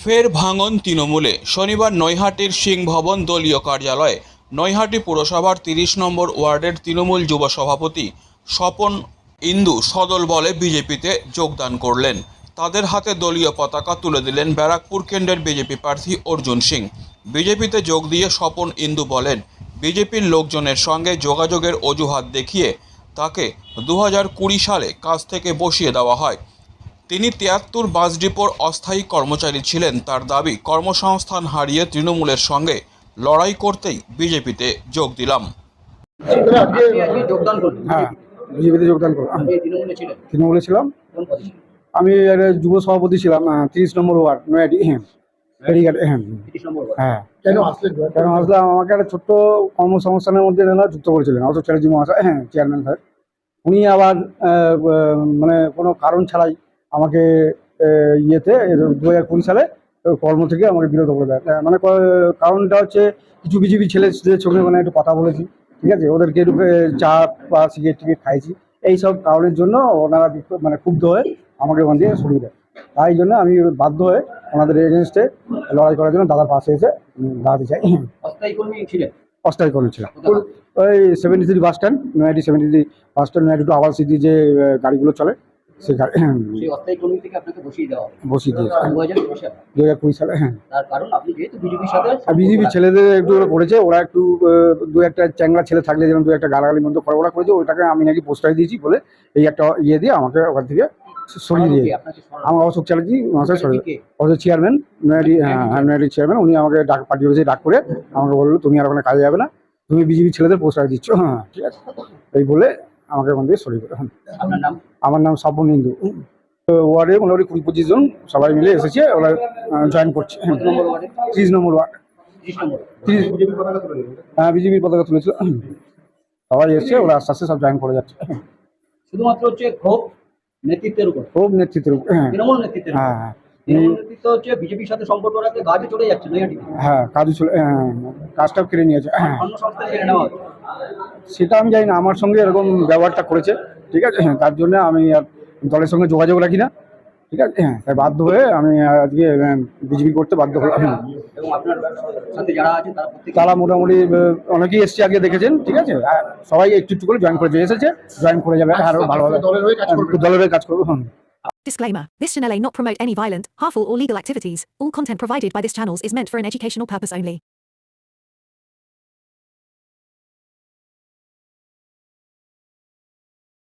ফের ভাঙন তৃণমূলে। শনিবার নৈহাটির সিং ভবন দলীয় কার্যালয়ে নৈহাটি পুরসভার তিরিশ নম্বর ওয়ার্ডের তৃণমূল যুব সভাপতি স্বপন ইন্দু সদল বলে বিজেপিতে যোগদান করলেন। তাদের হাতে দলীয় পতাকা তুলে দিলেন ব্যারাকপুর কেন্দ্রের বিজেপি প্রার্থী অর্জুন সিং। বিজেপিতে যোগ দিয়ে স্বপন ইন্দু বলেন, বিজেপির লোকজনের সঙ্গে যোগাযোগের অজুহাত দেখিয়ে তাকে দু সালে কাজ থেকে বসিয়ে দেওয়া হয়। তিনি তিয়াত্তর বাস ডিপোর অস্থায়ী কর্মচারী ছিলেন। তার দাবি কর্মসংস্থান হারিয়ে তৃণমূলের সঙ্গে লড়াই করতেই বিজেপিতে যোগ দিলাম। হ্যাঁ বিজেপিতে যোগদান করলাম। আপনি তৃণমূলে ছিলাম। কোন পদে ছিলেন? আমি একটা যুব সভাপতি ছিলাম তিরিশ নম্বর ওয়ার্ড নয়াডি হ্যাঁ হ্যাঁ তিরিশ নম্বর ওয়ার্ড। হ্যাঁ। কেন আসলেন কেন আসলাম আমাকে একটা ছোট্ট কর্মসংস্থানের মধ্যে যুক্ত করেছিলেন। অত চ্যাটার্জি মহাশয় হ্যাঁ চেয়ারম্যান স্যার উনি আবার মানে কোনো কারণ ছাড়াই আমাকে ইয়েতে দু হাজার কুড়ি সালে কর্ম থেকে আমাকে বিরত করে দেয়। মানে কারণটা হচ্ছে কিছু বিজেপি ছেলেদের সঙ্গে মানে একটু কথা বলেছি ঠিক আছে? ওদেরকে একটু চা বা সিগারেট টিকিট খাইছি এইসব কারণের জন্য ওনারা মানে ক্ষুব্ধ হয়ে আমাকে ওখান থেকে সরিয়ে দেয়। তাই জন্য আমি বাধ্য হয়ে ওনাদের এগেনস্টে লড়াই করার জন্য দাদার পাশে এসে দাঁড়াতে চাই। অস্থায়ী কর্মী কোথায়? ওই সেভেন্টি থ্রি বাস স্ট্যান্ড নয়াটি সেভেন্টি থ্রি বাস স্ট্যান্ড নয়াটি টু আওয়াল সিটি যে গাড়িগুলো চলে সেই গাড়ি সেই অস্থায়ী কর্মী থেকে আপনাকে বসিয়ে দেওয়া বসিয়ে দিয়েছে দু হাজার কুড়ি সালে। দু হাজার কুড়ি সালে হ্যাঁ। তার কারণ আপনি যেহেতু বিজেপির সাথে বিজেপি ছেলেদের একটু করেছে ওরা একটু দু একটা চ্যাংরা ছেলে থাকলে যেমন দু একটা গালাগালির মধ্যে করে করেছে ওইটাকে আমি নাকি পোস্টার দিয়েছি বলে এই একটা ইয়ে দিয়ে আমাকে ওখান থেকে সরিয়ে দিয়ে। আমার অশোক চ্যাটার্জি মহাশয় সরিয়ে? অশোক চেয়ারম্যান হ্যাঁ চেয়ারম্যান উনি আমাকে ডাক পার্টি অফিসে ডাক করে আমাকে বলল তুমি আর ওখানে কাজে যাবে না তুমি বিজেপি ছেলেদের পোস্টার দিচ্ছ। হ্যাঁ ঠিক আছে। এই বলে আমাকে ওখান থেকে সরিয়ে হ্যাঁ। আমার নাম স্বপন ইন্দু ওয়ার্ডে মোটামুটি কুড়ি পঁচিশ জন সবাই মিলে এসেছে ওরা জয়েন করছে। হ্যাঁ। ত্রিশ নম্বর ওয়ার্ড। হ্যাঁ বিজেপির পতাকা তুলেছিল। সবাই এসছে ওরা আস্তে আস্তে সব জয়েন করে যাচ্ছে। শুধুমাত্র হচ্ছে ক্ষোভ নেতৃত্বের উপর? খুব নেতৃত্বের উপর হ্যাঁ। তৃণমূল নেতৃত্বের হ্যাঁ হ্যাঁ। নেতৃত্ব হচ্ছে বিজেপির সাথে সম্পর্ক রাখতে চলে যাচ্ছে হ্যাঁ কাজু হ্যাঁ কাজটাও কেড়ে নিয়েছে। অন্য নেওয়া সেটা আমি জানি না আমার সঙ্গে এরকম ব্যবহারটা করেছে ঠিক আছে হ্যাঁ তার জন্য আমি আর দলের সঙ্গে যোগাযোগ রাখি না ঠিক আছে হ্যাঁ তাই বাধ্য হয়ে আমি আজকে বিজেপি করতে বাধ্য হলাম হ্যাঁ। এবং আপনার সাথে যারা আছে তারা মোটামুটি অনেকেই এসছে আগে দেখেছেন ঠিক আছে সবাই একটু একটু করে জয়েন করে দিয়ে এসেছে জয়েন করে যাবে আরও ভালোভাবে দলের কাজ করব হুম Disclaimer This channel may not promote any violent, harmful, or legal activities. All content provided by this channel is meant for an educational purpose only.